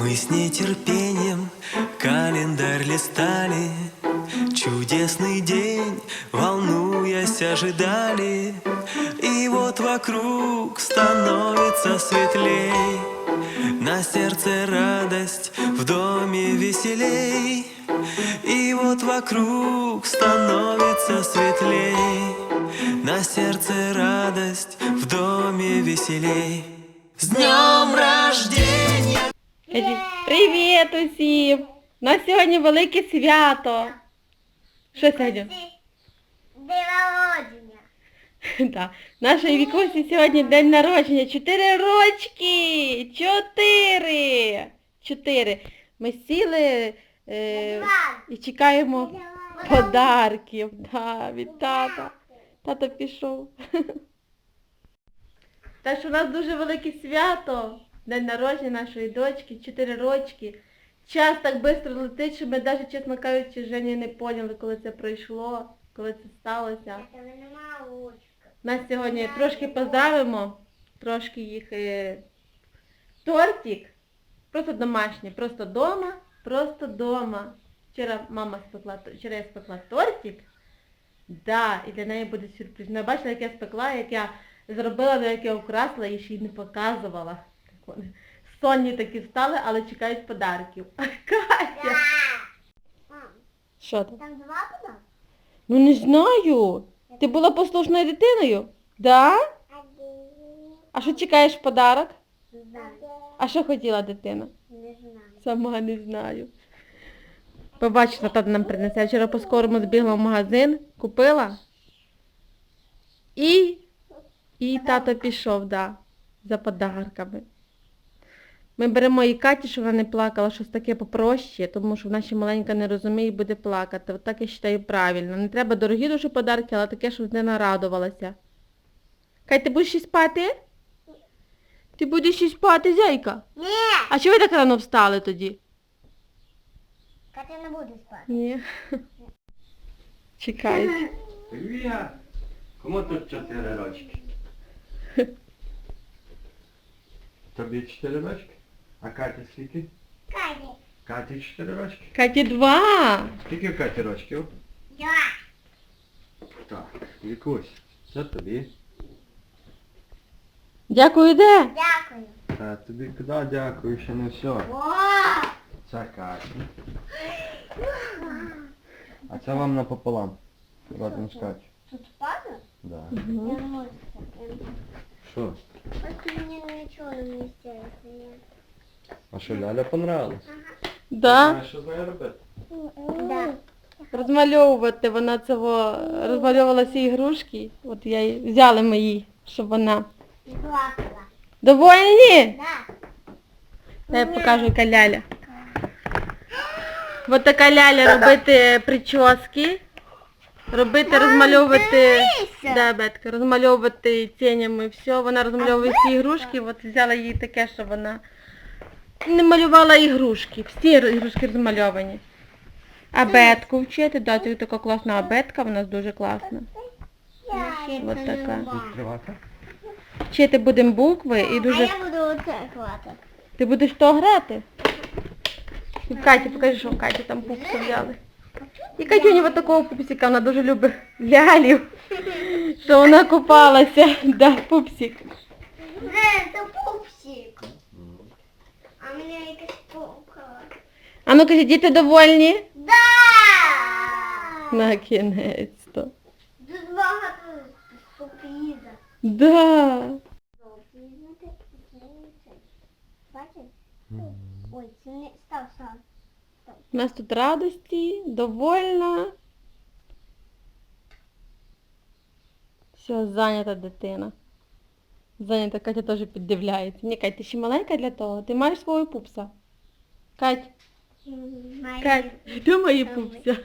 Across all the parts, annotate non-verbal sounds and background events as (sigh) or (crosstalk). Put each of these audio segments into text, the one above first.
Мы с нетерпением календарь листали. Чудесный день, волнуясь, ожидали. И вот вокруг становится светлей. На сердце радость, в доме веселей. И вот вокруг становится светлей. На сердце радость, в доме веселей. С днем рождения! Привіт усім! У нас сьогодні велике свято. Що сьогодні? День народження. (laughs) Так. Нашої вікусі сьогодні день народження. Чотири рочки! Чотири! Чотири. Ми сіли е, і чекаємо подарків. Да, від тата. Тато пішов. (laughs) Так що у нас дуже велике свято. День народження нашої дочки, 4 рочки. Час так швидко летить, що ми навіть, чесно кажучи, Жені не поняли, коли це пройшло, коли це сталося. Нас сьогодні трошки поздравимо, трошки їх е, тортик. Просто домашній, просто дома, просто дома. Вчора мама спекла, вчора я спекла тортик. Да, і для неї буде сюрприз. Вона бачила, як я спекла, як я зробила, як я украсила і ще й не показувала. Вони Сонні такі встали, але чекають подарків. (laughs) Катя! Що там? там два подарки? Ну не знаю. Ти була послушною дитиною? Да? А що чекаєш подарок? Знаю. А що хотіла дитина? Не знаю. Сама не знаю. Побачила, тато нам принесе. Вчора по-скорому збігла в магазин, купила. І, і тато пішов, да, за подарками. Ми беремо і Каті, щоб вона не плакала, щось таке попроще, тому що вона ще маленька не розуміє і буде плакати. От так я вважаю правильно. Не треба дорогі дуже подарки, але таке, щоб дитина радувалася. Кать, ти будеш ще спати? Ти будеш ще спати, зяйка? Ні! А чого ви так рано встали тоді? Катя не буде спати. Ні. Чекають. Привіт! Кому тут чотири рочки? (laughs) Тобі чотири рочки? А Каті скільки? Катя. Каті чотири рочки? Каті два. Скільки в Каті рочків? Я. Так, Вікусь, це тобі. Дякую, де? Дякую. Та тобі куди дякую, ще не все. О! Це Каті. А це вам напополам. Разом з Катю. Тут падає? Да. Я не можу. Що? Просто мені нічого не містилося. А що, Ляля понравилась? Да. Знаєш, що з нею робити? Да. Розмальовувати вона цього розмальовувала всі ігрушки. От я їй взяли мої, щоб вона. Плакала. Довольні? Да. Та я покажу яка ляля. От така ляля робити прически. Робити, розмальовувати. Да, Бетка, розмальовувати тінями все. Вона розмальовує всі ігрушки. От взяла їй таке, що вона не малювала ігрушки. Всі ігрушки розмальовані. А бетку вчити, да, це така класна абетка, вона дуже класна. От така. Відкривати? Вчити будемо букви і дуже... А я буду оце хватати. Ти будеш то грати? І в Каті, покажи, що в Каті там пупса взяли. І Катюні такого пупсика, вона дуже любить лялів. Що вона купалася. Да, пупсик. Це пупсик. А мене якась попка. А ну кажи, діти довольні? Да! На багато сюрприза. Да. Бачиш? Ой, це не став сам. У нас тут радості, довольна. Все, зайнята дитина. Зайнята, Катя теж піддивляється. Ні, Кать, ти ще маленька для того. Ти маєш свого пупса. Кать, Кать, де мої пупся?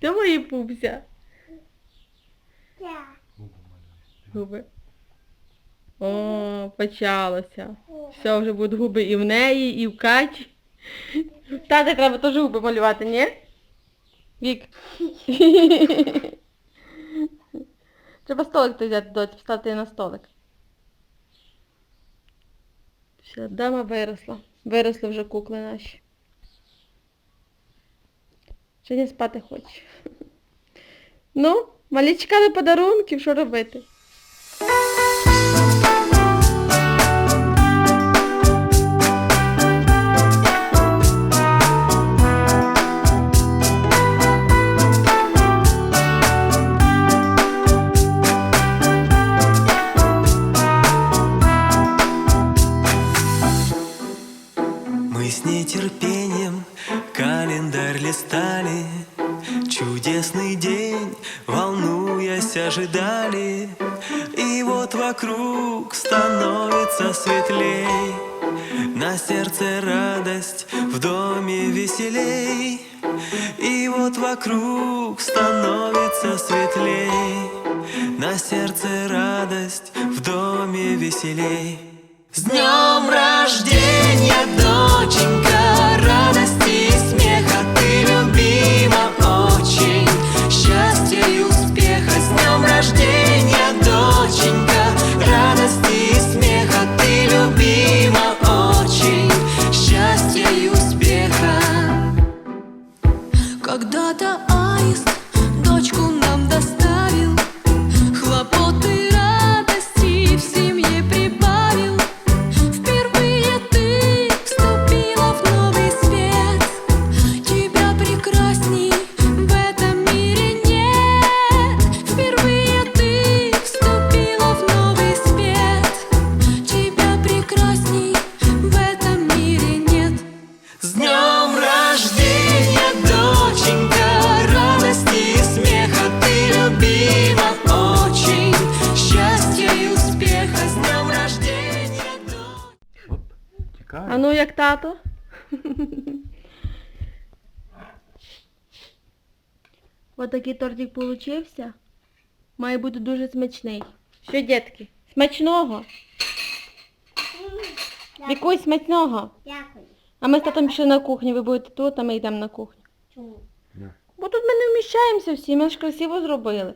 Де мої пупся? Губи. О, почалося. Все, вже будуть губи і в неї, і в Каті. Тата треба теж губи малювати, ні? Вік. (laughs) Треба столик взяти, доць, встати на столик. Все, дама виросла. Виросли вже кукли наші. Женя спати хоче. Ну, малі чекали подарунків, що робити? Волнуясь, ожидали И вот вокруг становится светлей. На сердце радость, в доме веселей И вот вокруг становится светлей. На сердце радость, в доме веселей. С днем рождения, доченька, С днем рождения, як тато? Отакий тортик получився. Має бути дуже смачний. Що, дітки? Смачного? Вікусь смачного. Дякую. А ми з татом пішли на кухню, ви будете тут, а ми йдемо на кухню. Чому? Бо тут ми не вміщаємося всі, ми ж красиво зробили.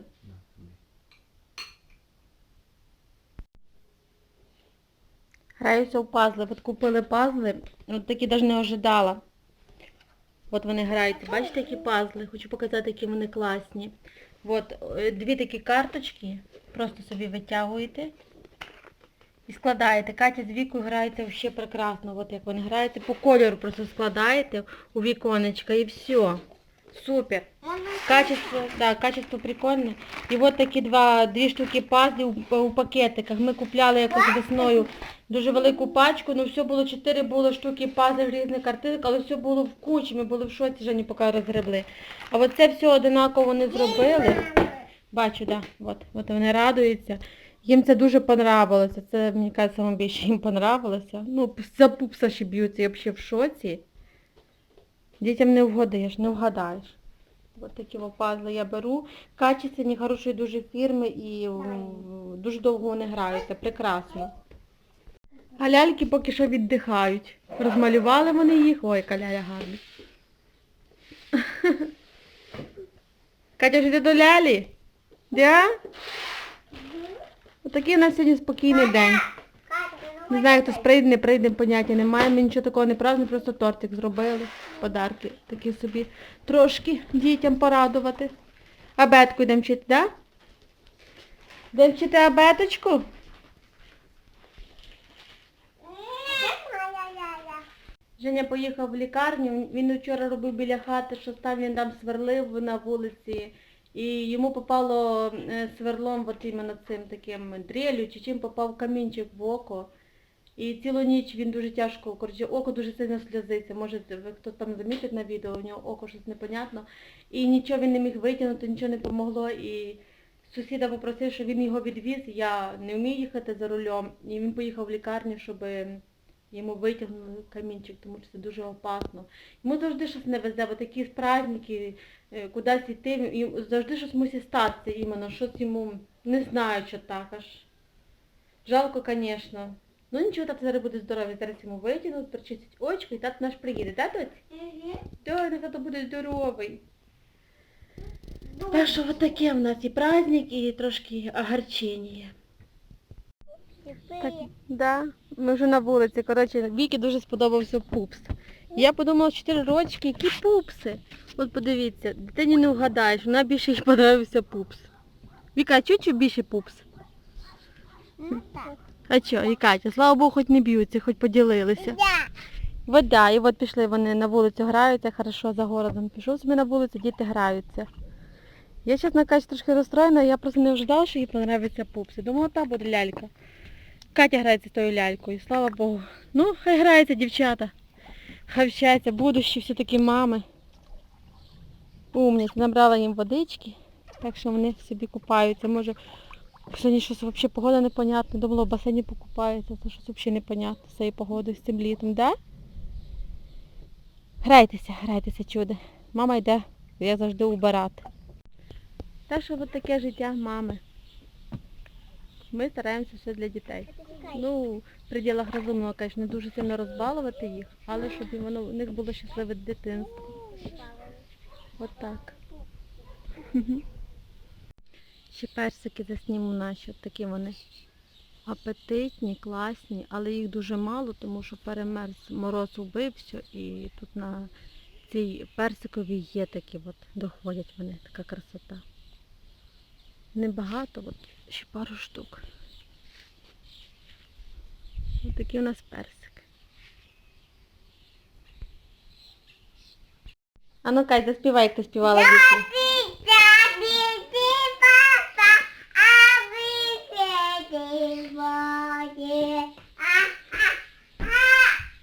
Граюся в пазли. От купили пазли, от такі навіть не ожидала. От вони граються. Бачите, які пазли? Хочу показати, які вони класні. От е, дві такі карточки, просто собі витягуєте і складаєте. Катя з Вікою грається взагалі прекрасно. От як вони граєте, по кольору просто складаєте у віконечка і все. Супер. Качество, да, качество прикольне. І от такі два, дві штуки пазлів у, у пакетиках. Ми купляли якось весною дуже велику пачку, ну все було чотири було штуки пазлів різних картинок, але все було в кучі, ми були в шоці, Жені поки розгребли. А от це все одинаково вони зробили. Бачу, да, от, от вони радуються. Їм це дуже понравилося. Це, мені кажуть, саме більше їм понравилося. Ну, за пупса ще б'ються, я взагалі в шоці. Дітям не вгодиш, не вгадаєш. Ось такі пазли я беру. Качественні, хорошої дуже фірми і дуже довго вони граються. Прекрасно. А ляльки поки що віддихають. Розмалювали вони їх. Ой, яка ляля гарна. (laughs) Катя, ж йди до лялі? Да? Отакий у нас сьогодні спокійний день. Не знаю, хтось прийде, не прийде, поняття немає. Ми нічого такого не празднуємо, просто тортик зробили. Подарки такі собі трошки дітям порадувати. Абетку йдемо вчити, так? Да? Йдемо вчити абеточку? Женя поїхав в лікарню, він вчора робив біля хати, що там він там сверлив на вулиці. І йому попало е, сверлом, от іменно цим таким дрелю, чи чим попав камінчик в око. І цілу ніч він дуже тяжко, коротше, око дуже сильно сльозиться. Може, ви хто там замітить на відео, у нього око щось непонятно. І нічого він не міг витягнути, нічого не допомогло. І сусіда попросив, щоб він його відвіз. Я не вмію їхати за рулем. І він поїхав в лікарню, щоб йому витягнули камінчик, тому що це дуже опасно. Йому завжди щось не везе, бо такі праздники, е, кудись йти, і завжди щось мусить статися іменно, щось йому не знаю, що так аж. Жалко, звісно. Ну нічого, тато зараз буде здоровий, зараз йому витягнуть, причистять очко і тато наш приїде, так, доць? Да, і тато буде здоровий. Так що таке в нас і праздник, і трошки огорчення. Так, да. Ми вже на вулиці. Коротше, Вікі дуже сподобався пупс. Я подумала, 4 рочки, які пупси. От подивіться, дитині не вгадаєш, вона більше їй (laughs) подобався пупс. Віка, а чи більше пупс? Ну так. А чого, і Катя, слава Богу, хоч не б'ються, хоч поділилися. Вода, і от пішли вони на вулицю граються, хорошо за городом. Пішов собі на вулицю, діти граються. Я, чесно кажучи, трошки розстроєна, я просто не ожидала, що їй подобається пупси. Думала, та буде лялька. Катя грається з тою лялькою, слава Богу. Ну, хай граються дівчата. Хай вчаться, будущі все-таки мами. Умність, набрала їм водички, так що вони собі купаються. Може, сьогодні щось взагалі погода непонятна. Думала, в басейні покупаються, це щось взагалі непонятно з цією погодою, з цим літом, да? Грайтеся, грайтеся, чудо. Мама йде, я завжди убирати. Та що от таке життя мами. Ми стараємося все для дітей. Ну, в пределах розумного, звісно, не дуже сильно розбалувати їх, але щоб воно у них було щасливе дитинство. От так. (laughs) Ще персики засніму наші, такі вони апетитні, класні, але їх дуже мало, тому що перемерз мороз убив все, і тут на цій персиковій є такі, от, доходять вони, така красота. Небагато, от ще пару штук. Ось такий у нас персик. А ну Кать, заспівай, як ти співала дітей.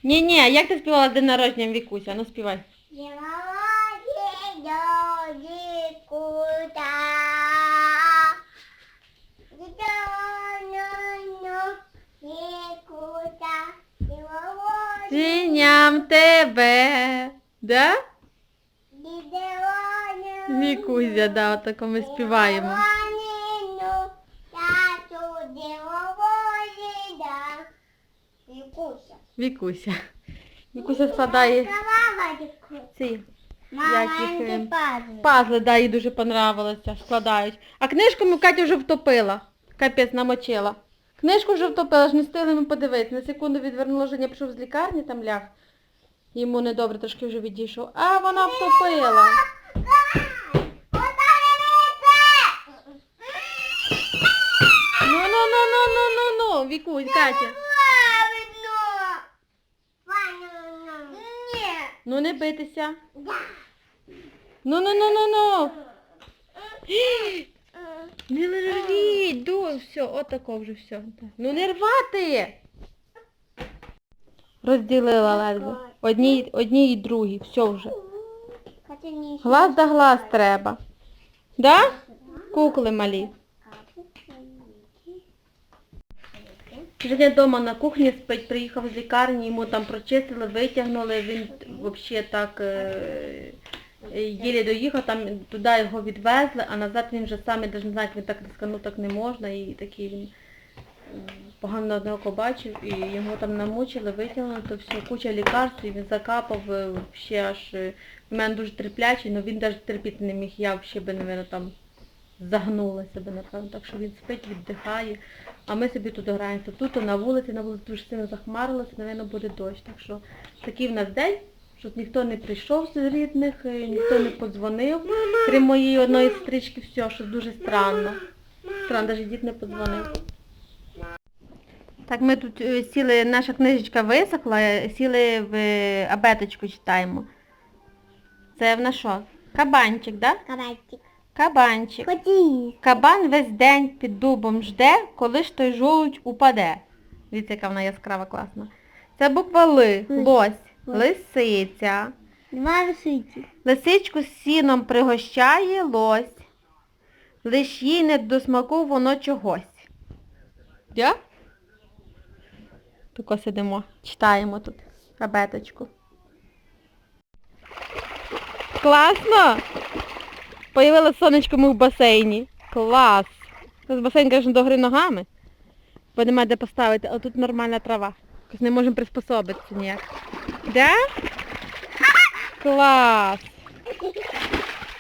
Ні, ні, як ти співала день народження Вікуся? Ну співай. Звіням тебе. Да? Вікуся, да, отако ми співаємо. Вікуся. Вікуся. Складає ці Мама, їх, е, антипазли. пазли, да, їй дуже понравилося, складають. А книжку ми Катя вже втопила. Капець намочила. Книжку вже втопила, ж не встигли ми подивитися. На секунду відвернула, Женя прийшов з лікарні, там ляг. Йому недобре, трошки вже відійшов. А вона втопила. Ну, ну, ну, ну, ну, ну, ну, Вікусь, Катя. Ну не битися. Ну, ну, ну, ну, ну. Не рвіть, ду, все, отако вже все. Ну не рвати. Розділила ледве. Одній, одній і другій, все вже. Глаз да глаз треба. Да? Кукли малі. Женя вдома на кухні спить, приїхав з лікарні, йому там прочистили, витягнули, він взагалі так е, е, єлі доїхав, там туди його відвезли, а назад він вже сам, я не знаю, він так рисканув, так не можна, і такий він погано одне око бачив, і його там намучили, витягнули, то все, куча лікарств, і він закапав, е, ще аж, в мене дуже терплячий, але він навіть терпіти не міг, я взагалі би, напевно, там загнула себе, напевно, так що він спить, віддихає. А ми собі тут граємося. Тут на вулиці, на вулиці дуже сильно захмарилося, напевно, буде дощ. Так що такий в нас день, щоб ніхто не прийшов з рідних, е, ніхто не подзвонив, крім моєї одної сестрички, все, що дуже странно. Странно, навіть дід не подзвонив. Так, ми тут е, сіли, наша книжечка висохла, е, сіли в абеточку читаємо. Це в нас що? Кабанчик, да? Кабатик. Кабанчик. Ході. Кабан весь день під дубом жде, коли ж той жолудь упаде. Дивіться, яка вона яскрава класна. Це буква Ли, лось, лисиця. Нема виситі. Лисичку з сіном пригощає лось. Лиш їй не до смаку воно чогось. Я? Тако сидимо, читаємо тут абеточку. Класно! Появилось сонечко ми в басейні. Клас! Зараз басейн, звісно, до гри ногами, бо немає де поставити, але тут нормальна трава. Якось не можемо приспособитися ніяк. Да? Клас!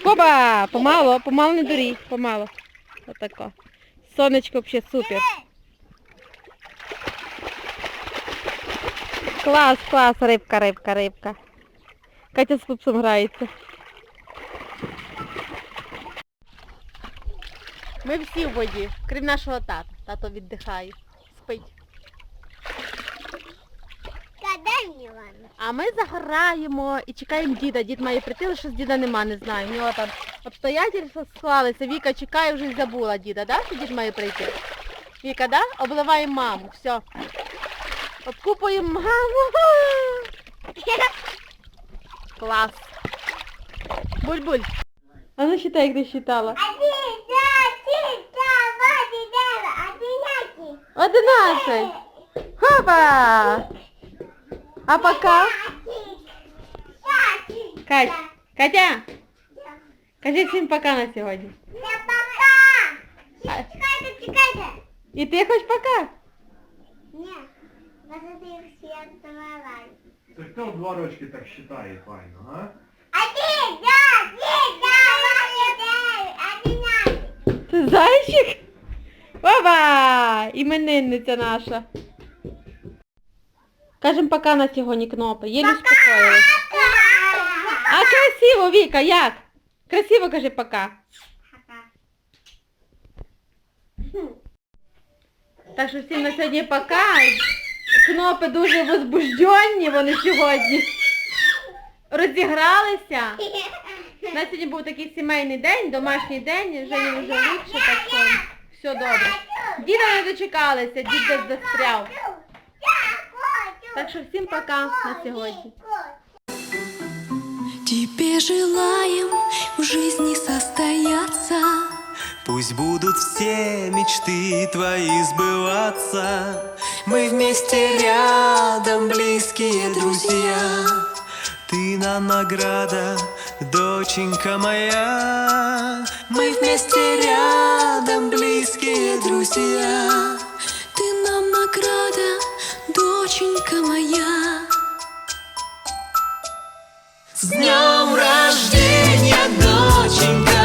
Коба! Помало, помало не дурій, помало. Отако. Сонечко взагалі супер. Клас, клас, рибка, рибка, рибка. Катя з пупсом грається. Ми всі в воді, крім нашого тата. Тато віддихає, спить. А ми загораємо і чекаємо діда. Дід має прийти, але щось діда нема, не знаю. У нього там обстоятельства склалися. Віка чекає, вже забула діда, да? Що дід має прийти? Віка, да? Обливаємо маму. Все. Обкупуємо маму. (laughs) Клас. Буль-буль. А ну считай, як ти считала. Один, Одинадцять. Хопа! А пока? Кать, Катя, кажи всім пока на сьогодні. Не пока! А- Чекайте, чекайте. І ти хоч пока? Ні, може ти їх всі віддавай. Це хто в два рочки так считає файно, а? Один, два, три, два, один, один. Це зайчик? Баба! Іменинниця наша. Кажем пока на сьогодні кнопи. Єлі успокоїлась. А красиво, Віка, як? Красиво кажи пока. Так що всім на сьогодні пока. Кнопи дуже возбужденні вони сьогодні. Розігралися. (laughs) У нас сьогодні був такий сімейний день, домашній день, вже вже лучше, так що все добре. Діда не дочекалися, дід десь застряв. Так що всім пока на сьогодні. Тебе желаем в жизни состояться Пусть будут все мечты твои сбываться Мы вместе рядом, близкие друзья Ты нам награда, доченька моя, мы вместе рядом, близкие друзья. Ты нам награда, доченька моя. С днем рождения, доченька!